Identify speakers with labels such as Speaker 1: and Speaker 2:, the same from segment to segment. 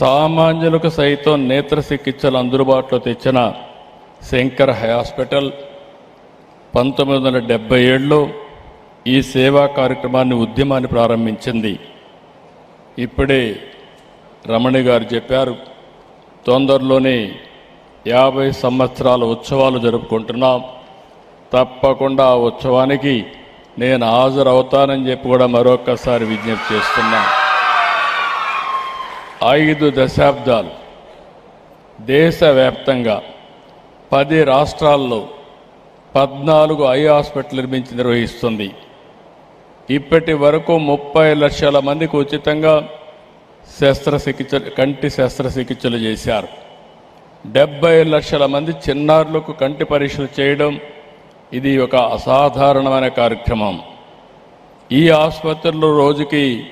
Speaker 1: సామాన్యులకు సైతం నేత్ర చికిత్సలు అందుబాటులో తెచ్చిన శంకర్ హాస్పిటల్ పంతొమ్మిది వందల డెబ్బై ఏడులో ఈ సేవా కార్యక్రమాన్ని ఉద్యమాన్ని ప్రారంభించింది. ఇప్పుడే రమణి గారు చెప్పారు తొందరలోనే యాభై సంవత్సరాల ఉత్సవాలు జరుపుకుంటున్నాం. తప్పకుండా ఆ ఉత్సవానికి నేను హాజరవుతానని చెప్పి కూడా మరొక్కసారి విజ్ఞప్తి చేస్తున్నాను ఐదు దశాబ్దాలు దేశవ్యాప్తంగా పది రాష్ట్రాల్లో పద్నాలుగు ఐ హాస్పిటల్ నిర్మించి నిర్వహిస్తుంది. ఇప్పటి వరకు ముప్పై లక్షల మందికి ఉచితంగా శస్త్రచికిత్స కంటి శస్త్రచికిత్సలు చేశారు. డెబ్బై లక్షల మంది చిన్నారులకు కంటి పరీక్షలు చేయడం ఇది ఒక అసాధారణమైన కార్యక్రమం. ఈ ఆసుపత్రిలో రోజుకి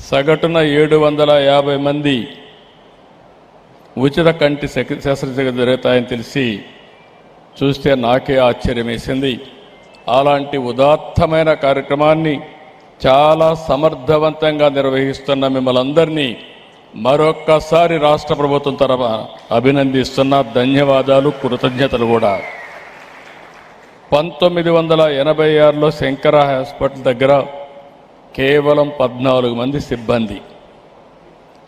Speaker 1: సగటున ఏడు వందల యాభై మంది ఉచిత కంటి శక- శస్త్రచికిత్స జరుగుతాయని తెలిసి చూస్తే నాకే ఆశ్చర్యం వేసింది అలాంటి ఉదాత్తమైన కార్యక్రమాన్ని చాలా సమర్థవంతంగా నిర్వహిస్తున్న మిమ్మల్ని అందరినీ మరొక్కసారి రాష్ట్ర ప్రభుత్వం తరఫున అభినందిస్తున్న. ధన్యవాదాలు కృతజ్ఞతలు కూడా. పంతొమ్మిది వందల ఎనభై ఆరులో శంకర హాస్పిటల్ దగ్గర కేవలం పద్నాలుగు మంది సిబ్బంది.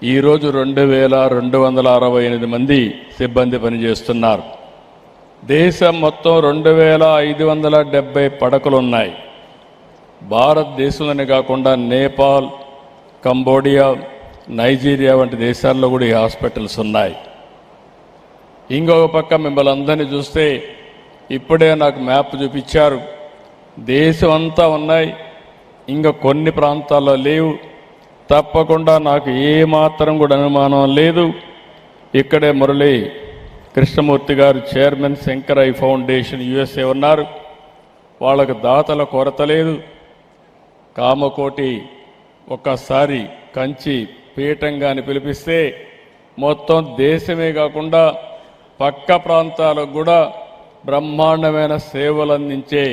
Speaker 1: ఈరోజు రెండు వేల రెండు వందల అరవై ఎనిమిది మంది సిబ్బంది పనిచేస్తున్నారు. దేశం మొత్తం రెండు వేల ఐదు వందల డెబ్బై పడకలు ఉన్నాయి భారతదేశంలోనే కాకుండా నేపాల్ కంబోడియా నైజీరియా వంటి దేశాల్లో కూడా ఈ హాస్పిటల్స్ ఉన్నాయి. ఇంకొక పక్క మిమ్మల్ని అందరినీ చూస్తే ఇప్పుడే నాకు మ్యాప్ చూపించారు. దేశం అంతా ఉన్నాయి. ఇంకా కొన్ని ప్రాంతాల్లో లేవు. తప్పకుండా నాకు ఏమాత్రం కూడా అనుమానం లేదు. ఇక్కడే మురళి కృష్ణమూర్తి గారు చైర్మన్ శంకరై ఫౌండేషన్ యుఎస్ఏ ఉన్నారు. వాళ్ళకు దాతల కొరత లేదు. కామకోటి ఒక్కసారి కంచి పీఠంగాని పిలిపిస్తే మొత్తం దేశమే కాకుండా పక్క ప్రాంతాలకు కూడా బ్రహ్మాండమైన సేవలు అందించే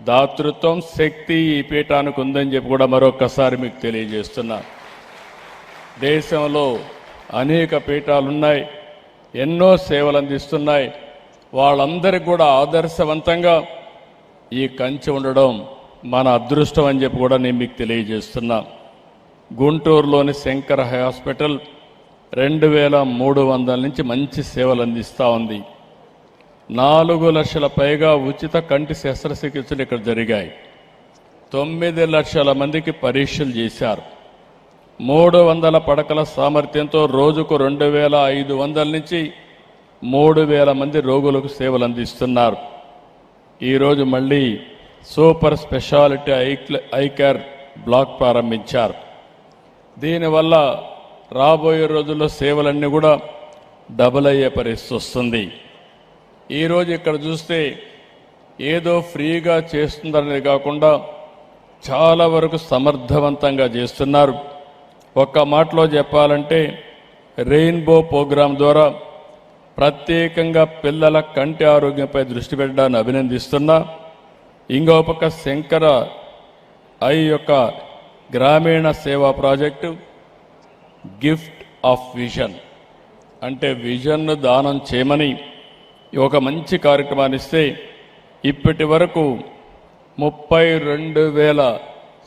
Speaker 1: దాతృత్వం శక్తి ఈ పీఠానికి ఉందని చెప్పి కూడా మరొకసారి మీకు తెలియజేస్తున్నా. దేశంలో అనేక పీఠాలు ఉన్నాయి ఎన్నో సేవలు అందిస్తున్నాయి. వాళ్ళందరికీ కూడా ఆదర్శవంతంగా ఈ కంచి ఉండడం మన అదృష్టం అని చెప్పి కూడా నేను మీకు తెలియజేస్తున్నా. గుంటూరులోని శంకర హాస్పిటల్ రెండు వేల మూడు వందల నుంచి మంచి సేవలు అందిస్తూ ఉంది. నాలుగు లక్షల పైగా ఉచిత కంటి శస్త్రచికిత్సలు ఇక్కడ జరిగాయి. తొమ్మిది లక్షల మందికి పరీక్షలు చేశారు. మూడు వందల పడకల సామర్థ్యంతో రోజుకు రెండు వేల ఐదు వందల నుంచి మూడు వేల మంది రోగులకు సేవలు అందిస్తున్నారు. ఈరోజు మళ్ళీ super speciality eye eye care block ప్రారంభించారు. దీనివల్ల రాబోయే రోజుల్లో సేవలన్నీ కూడా డబుల్ అయ్యే పరిస్థితి వస్తుంది. ఈరోజు ఇక్కడ చూస్తే ఏదో ఫ్రీగా చేస్తుందనేది కాకుండా చాలా వరకు సమర్థవంతంగా చేస్తున్నారు. ఒక్క మాటలో చెప్పాలంటే రెయిన్బో ప్రోగ్రాం ద్వారా ప్రత్యేకంగా పిల్లల కంటి ఆరోగ్యంపై దృష్టి పెట్టడాన్ని అభినందిస్తున్నా. ఇంకో పక్క శంకర ఐ యొక్క గ్రామీణ సేవా ప్రాజెక్టు గిఫ్ట్ ఆఫ్ విజన్ అంటే విజన్ను దానం చేయమని ఒక మంచి కార్యక్రమాన్ని ఇస్తే ఇప్పటి వరకు ముప్పై రెండు వేల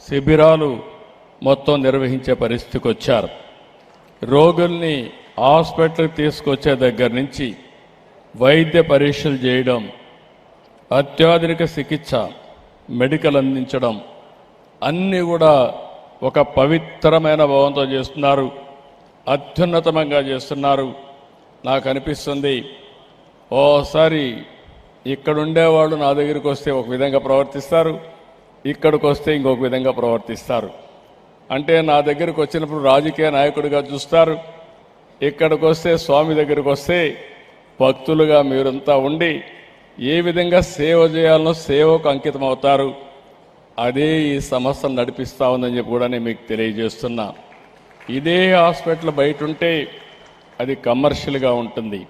Speaker 1: శిబిరాలు మొత్తం నిర్వహించే పరిస్థితికి వచ్చారు. రోగుల్ని హాస్పిటల్కి తీసుకొచ్చే దగ్గర నుంచి వైద్య పరీక్షలు చేయడం అత్యాధునిక చికిత్స మెడికల్ అందించడం అన్నీ కూడా ఒక పవిత్రమైన భావంతో చేస్తున్నారు అత్యున్నతమంగా చేస్తున్నారు. నాకు అనిపిస్తుంది ఓసారి ఇక్కడ ఉండేవాళ్ళు నా దగ్గరికి వస్తే ఒక విధంగా ప్రవర్తిస్తారు ఇక్కడికి వస్తే ఇంకొక విధంగా ప్రవర్తిస్తారు. అంటే నా దగ్గరకు వచ్చినప్పుడు రాజకీయ నాయకుడిగా చూస్తారు ఇక్కడికి వస్తే స్వామి దగ్గరికి వస్తే భక్తులుగా మీరంతా ఉండి ఏ విధంగా సేవ చేయాలనో సేవకు అంకితం అవుతారు అదే ఈ సమస్యను నడిపిస్తూ ఉందని చెప్పి కూడా నేను మీకు తెలియజేస్తున్నా. ఇదే హాస్పిటల్ బయట ఉంటే అది కమర్షియల్గా ఉంటుంది.